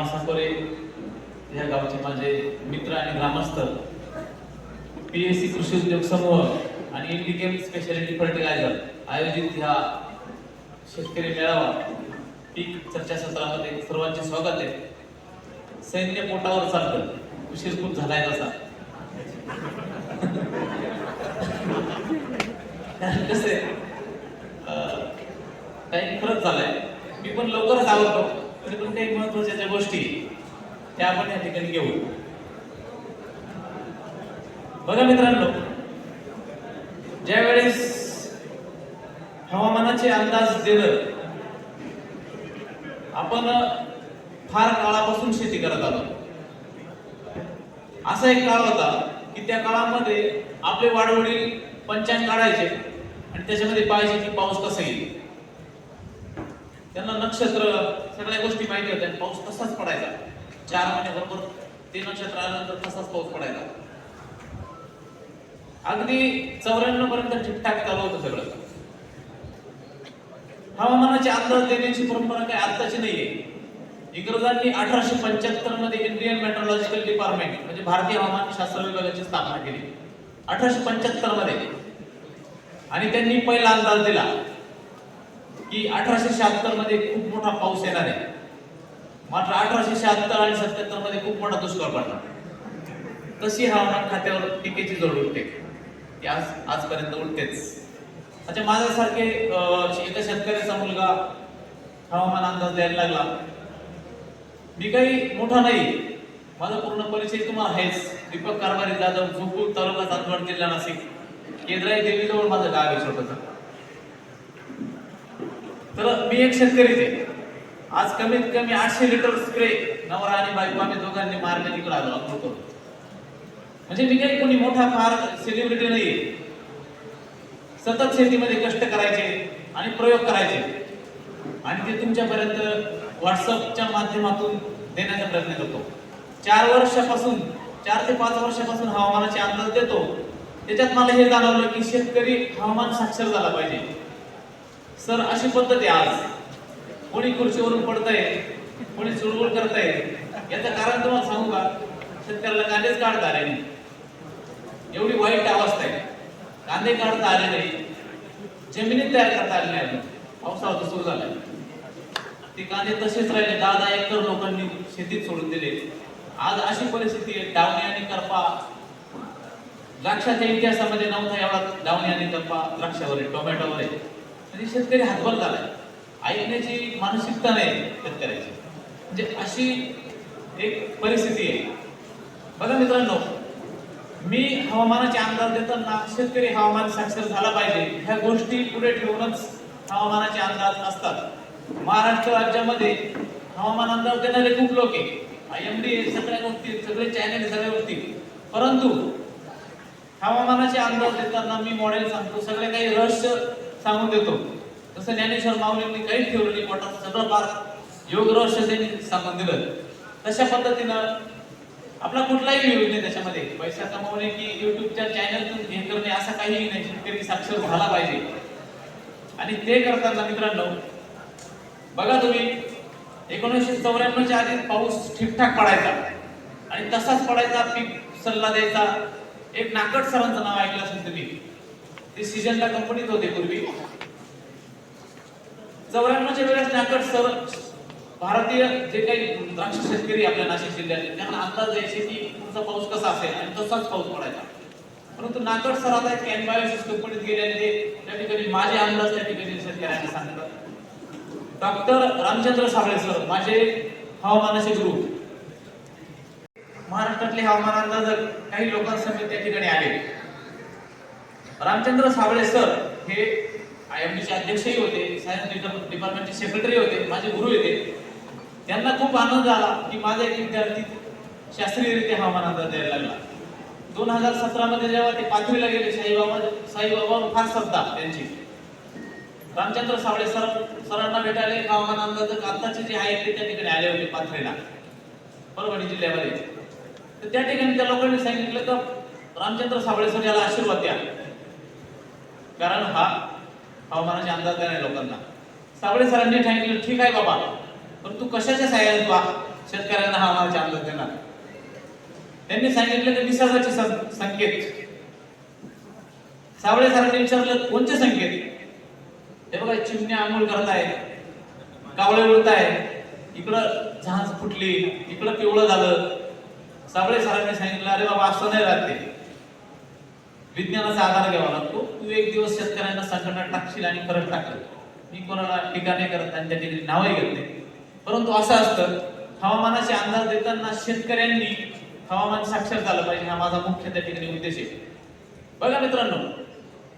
नाव या गावचे माझे मित्र आणि ग्रामस्थ पी एस सी कृषी उद्योग समूह आणि इंडिकेम स्पेशालिटी फर्टिलायझर आयोजित ह्या शेतकरी मेळावा पीक चर्चासत्रामध्ये सर्वांचे स्वागत आहे. सैन्य पोटावर चालतं. उशीर खूप झालाय तसा. कसं आहे काही फरक झालाय. मी पण लवकरच आवडतो तर कोणत्याही महत्त्वाच्या ज्या गोष्टी त्या आपण या ठिकाणी घेऊ. बघा मित्रांनो ज्या वेळेस हवामानाचे अंदाज दिलं आपण फार काळापासून शेती करत आलो. असा एक काळ होता की त्या काळामध्ये आपले वाडवडील पंचांग काढायचे आणि त्याच्यामध्ये पाहिजे की पाऊस कसा येईल. त्यांना नक्षत्र सगळ्या गोष्टी माहिती होत्या. पाऊस तसाच पडायचा. चार महिने बरोबर तीन नक्षत्र आल्यानंतर तसाच पाऊस पडायचा. अगदी चौऱ्याण्णव पर्यंत ठीकठाक चालू होतं सगळं. हवामानाची अंदाज देण्याची परंपरा काय आत्ताची नाहीये. इंग्रजांनी अठराशे पंच्याहत्तरमध्ये इंडियन मेट्रोलॉजिकल डिपार्टमेंट म्हणजे भारतीय हवामान शास्त्र विभागाची स्थापना केली. अठराशे पंच्याहत्तरमध्ये. आणि त्यांनी पहिला अंदाज दिला. की अठराशे शहात्तरमध्ये खूप मोठा पाऊस येणार आहे. मात्र अठराशे शहात्तर आणि सत्याहत्तरमध्ये खूप मोठा दुष्काळ पडला. तशी हवामान खात्यावर टीकेची जोड उठते? आज आजपर्यंत उठतेच. अच्छा माझ्यासारखे एका शेतकऱ्याचा मुलगा हवामान अंदाज द्यायला लागला. मी काही मोठा नाही. माझा पूर्ण परिचय तुम्हाला आहेच. दीपक कारभारी जाधव झुकू तालुका चांदवड जिल्हा नाशिक. केंद्राई देवीजवळ माझं गाव आहे छोटंसं. तर मी एक शेतकरीच आहे. आज कमीत कमी आठशे लिटर स्प्रे नवरा आणि बायको आम्ही दोघांनी मारणे तिकडे आलो अप्रूव्ह करून. म्हणजे मी काही कोणी मोठा फार सेलिब्रिटी नाही सतत शेतीमध्ये कष्ट करायचे आणि प्रयोग करायचे. आणि ते तुमच्यापर्यंत व्हॉट्सअपच्या माध्यमातून देण्याचा प्रयत्न करतो. चार वर्षापासून चार ते पाच वर्षापासून हवामानाचे अंदाज देतो. त्याच्यात मला हे जाणवलं की शेतकरी हवामान साक्षर झाला पाहिजे. सर अशी पद्धत आहे आज. कोणी खुर्चीवरून पडतंय कोणी चुळबुळ करतंय याचं कारण तुम्हाला सांगू का? शेतकऱ्याला कांदेच काढता आले नाही. एवढी वाईट अवस्था आहे. कांदे काढता आले नाही. जमिनीत तयार करता आले नाही पावसाळा सुरू झाला ते कांदे तसेच राहिले. दहा दहा एकर लोकांनी शेतीत सोडून दिले. आज अशी परिस्थिती आहे. डावणी आणि करपा द्राक्षाच्या इतिहासामध्ये नव्हता एवढा डावणी आणि करपा द्राक्षावर आहे टोमॅटोवर आहे म्हणजे शेतकरी हातबल झालाय. ऐकण्याची मानसिकता नाही शेतकऱ्याची. म्हणजे अशी एक परिस्थिती आहे. बघा मित्रांनो मी हवामानाचे अंदाज देताना शेतकरी हवामान साक्षर झाला पाहिजे. ह्या गोष्टी पुढे ठेवूनच हवामानाचे अंदाज असतात. महाराष्ट्र राज्यामध्ये हवामान अंदाज देणारे खूप लोक आहे आय एम डी सगळ्या गोष्टी सगळे चॅनल सगळ्या गोष्टी. परंतु हवामानाचे अंदाज देताना मी मॉडेल सांगतो सगळे काही रहस्य सांगून देतो. तसं ज्ञानेश्वर माऊलींनी काहीच ठेवलं नाही पोटात सगळं फार योग रहस्य त्यांनी सांगून दिलं. तशा पद्धतीनं आपला कुठलाही विरोध नाही त्याच्यामध्ये. पैसा कमावणे की युट्यूबच्या चॅनलतून हे करणे असं काहीही नाही. शेतकरी साक्षर झाला पाहिजे. आणि ते करताना मित्रांनो बघा तुम्ही एकोणीसशे चौऱ्याण्णवच्या आधी पाऊस ठीकठाक पडायचा. आणि तसाच पडायचा पीक सल्ला द्यायचा. एक नाकट सरांचं नाव ऐकलं असेल तुम्ही. ते सीजनला कंपनीत होते पूर्वी. चौऱ्याण्णवच्या वेळेस नाकड सर भारतीय जे काही द्राक्ष शेतकरी आपल्या नाशिक जिल्ह्यात त्यांना अंदाज द्यायचे की पुढचा पाऊस कसा असेल आणि तसाच पाऊस पडायचा. परंतु नाकड सर आता एक कॅनबायोसिस कंपनीत गेले आणि ते त्या ठिकाणी माझे अंदाज त्या ठिकाणी शेतकऱ्यांना सांगतात. डॉक्टर रामचंद्र साबळे सर माझे हवामानाचे गुरु. महाराष्ट्रातले हवामान अंदाज काही लोकांसमोर त्या ठिकाणी आले. रामचंद्र साबळे सर हे आय एम डीचे अध्यक्षही होते सायन्स डिपार्टमेंटचे सेक्रेटरी होते माझे गुरु होते. त्यांना खूप आनंद झाला की माझा एक विद्यार्थी शास्त्रीयरित्या हवामान अंदाज द्यायला लागला. दोन हजार सतरामध्ये जेव्हा ते पाथरीला गेले साईबाबा साईबाबा फार श्रद्धा त्यांची. रामचंद्र सावळे सर सरांना भेटायला एक हवामान अंदाज आत्ताचे जे आहे ते त्या ठिकाणी आले होते पाथरीला परभणी जिल्ह्यामध्ये. तर त्या ठिकाणी त्या लोकांनी सांगितलं तर रामचंद्र सावळे सर याला आशीर्वाद द्या. कारण हा हवामानाचे अंदाज देणार लोकांना. सावळे सरांनी सांगितलं ठीक आहे बाबा पण तू कशाच्या साह्याने तू शेतकऱ्यांना हवामानाचे अंदाज देणार? त्यांनी सांगितलं की निसर्गाचे संकेत. सावळे सरांनी विचारलं कोणते संकेत? हे बघा चिमण्या आंघोळ करत आहे कावळे उडत आहे इकडं जहाज फुटली इकडं पिवळं झालं. सावळे सरांनी सांगितलं अरे बाबा असं नाही राहते विज्ञानाचा आधार घ्यावा लागतो. तू एक दिवस शेतकऱ्यांना संघटना टाकशील आणि परत टाकल. मी कोणाला टीका नाही करत आणि त्या ठिकाणी नावही घेत नाही. परंतु असं असतं हवामानाचे अंदाज देताना शेतकऱ्यांनी हवामान साक्षर झालं पाहिजे हा माझा मुख्य त्या ठिकाणी उद्देश आहे. बघा मित्रांनो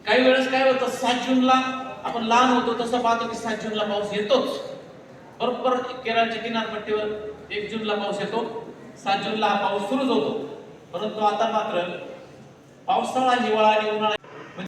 काही वेळेस काय होतं सात जूनला आपण लहान होतो तसं पाहतो की सात जूनला पाऊस येतोच. बरोबर केरळच्या किनारपट्टीवर एक जूनला पाऊस येतो. सात जूनला हा पाऊस सुरूच होतो. परंतु आता मात्र पावसाळा हिवाळा आणि उन्हाळा